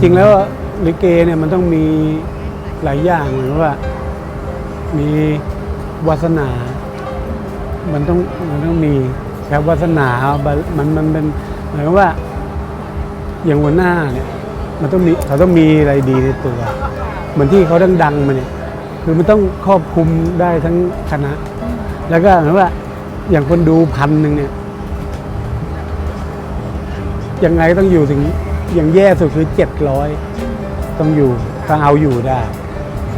จริงๆแล้วลิเกเนี่ยมันต้องมีหลายอย่างเหมือนว่า มีวาสนา มันต้องมันต้องมีครับวาสนามันมันเป็นหมายความว่า อย่างหัวหน้าเนี่ยมันต้องมีเขาต้องมีอะไรดีในตัว เหมือนที่เขาดังๆมาเนี่ยคือมันต้องครอบคลุมได้ทั้งคณะ แล้วก็เหมือนว่าอย่างคนดูพันหนึ่งเนี่ยยังไงต้องอยู่ถึง อย่างแย่สุดคือเจ็ดร้อยต้องอยู่ถ้าเอาอยู่ได้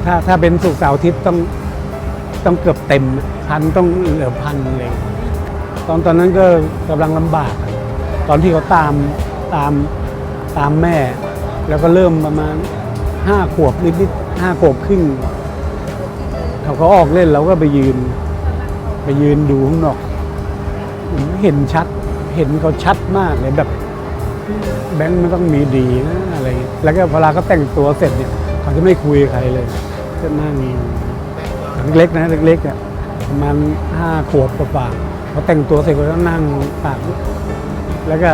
ถ้าถ้าเป็นสุกร์เสาร์อาทิตย์ต้องต้องเกือบเต็มพันต้องเหลือพันเลยตอนตอนนั้นก็กำลังลำบาก ตอนที่เขาตามตามตามแม่ แล้วก็เริ่มประมาณห้าขวบนิดๆห้าขวบครึ่งเขาเขาออกเล่นเราก็ไปยืน ไปยืนดูข้างนอก เห็นชัด เห็นเขาชัดมากเลยแบบ แบงค์มันต้องมีดีนะอะไรเงี้ยแล้วก็เวลาเขาแต่งตัวเสร็จเนี่ยเขาจะไม่คุยใครเลยก็นั่งเล็กๆนะเล็กๆอะประมาณห้าขวบกว่าๆเขาแต่งตัวเสร็จก็นั่งปากแล้วก็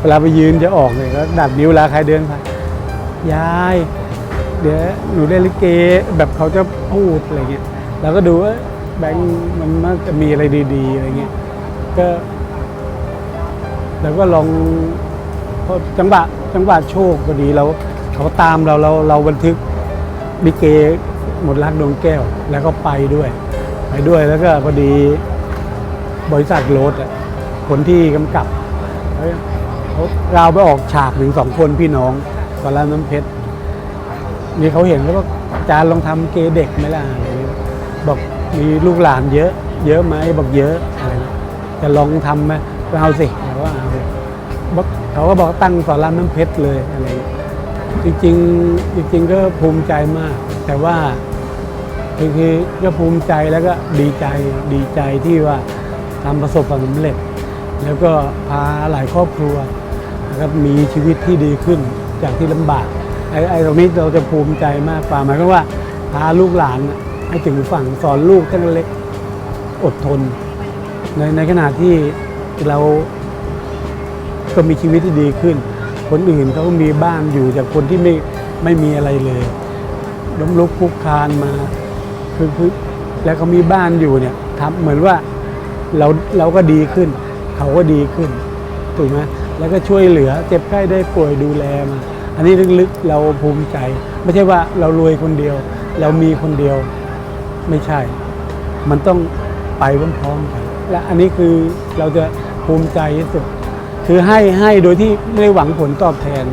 เวลาไปยืนจะออกเนี่ยก็ดัดนิ้วลาใครเดินผ่านยาย เดี๋ยวหนูได้ลิเกแบบเขาจะพูดอะไรเงี้ยเราก็ดูว่าแบงค์มันน่าจะมีอะไรดี ๆ อะไรเงี้ยก็เราก็ลอง เพราะจังหวะจังหวะโชคพอดีเราเขาตามเราเราเราบันทึกลิเกหมดรักดวงแก้ว แล้วก็ไปด้วย ไปด้วยแล้วก็พอดีบริษัทโรถอะคนที่กำกับเราไปออกฉากถึงสองคนพี่น้องตอนแรกน้ำเพชรนี่เขาเห็นแล้วก็อาจารย์ลองทำเกเด็กไหมล่ะอะไรบอกมีลูกหลานเยอะ เยอะไหมบอกเยอะอะไรนะจะลองทำไหมเอาสิเราว่าเอา เขาก็บอกตั้งสอนรามน้ำเพชรเลยอะไรจริงๆจริง ๆ ก็ภูมิใจมาก แต่ว่าคือคือก็ภูมิใจแล้วก็ดีใจดีใจที่ว่าทำประสบความสำเร็จ แล้วก็พาหลายครอบครัวนะครับมีชีวิตที่ดีขึ้นจากที่ลำบากไอ้ไอ้ตรงนี้เราจะภูมิใจมากกว่าหมายความว่าพาลูกหลานให้ถึงฝั่งสอนลูกตั้งเล็กอดทน ในในขณะที่เรา ก็มีชีวิตที่ดีขึ้น คนอื่นเขาก็มีบ้านอยู่จากคนที่ไม่ไม่มีอะไรเลยล้มลุกคลุกคลานมาคือคือแล้วเขามีบ้านอยู่เนี่ยทำเหมือนว่าเราเราก็ดีขึ้น เขาก็ดีขึ้นถูกไหมแล้วก็ช่วยเหลือเจ็บไข้ได้ป่วยดูแลมา อันนี้ลึกๆเราภูมิใจ ไม่ใช่ว่าเรารวยคนเดียว เรามีคนเดียวไม่ใช่ มันต้องไปพร้อมๆกัน และอันนี้คือเราจะภูมิใจที่สุด คือให้ให้โดยที่ไม่ได้หวังผลตอบแทน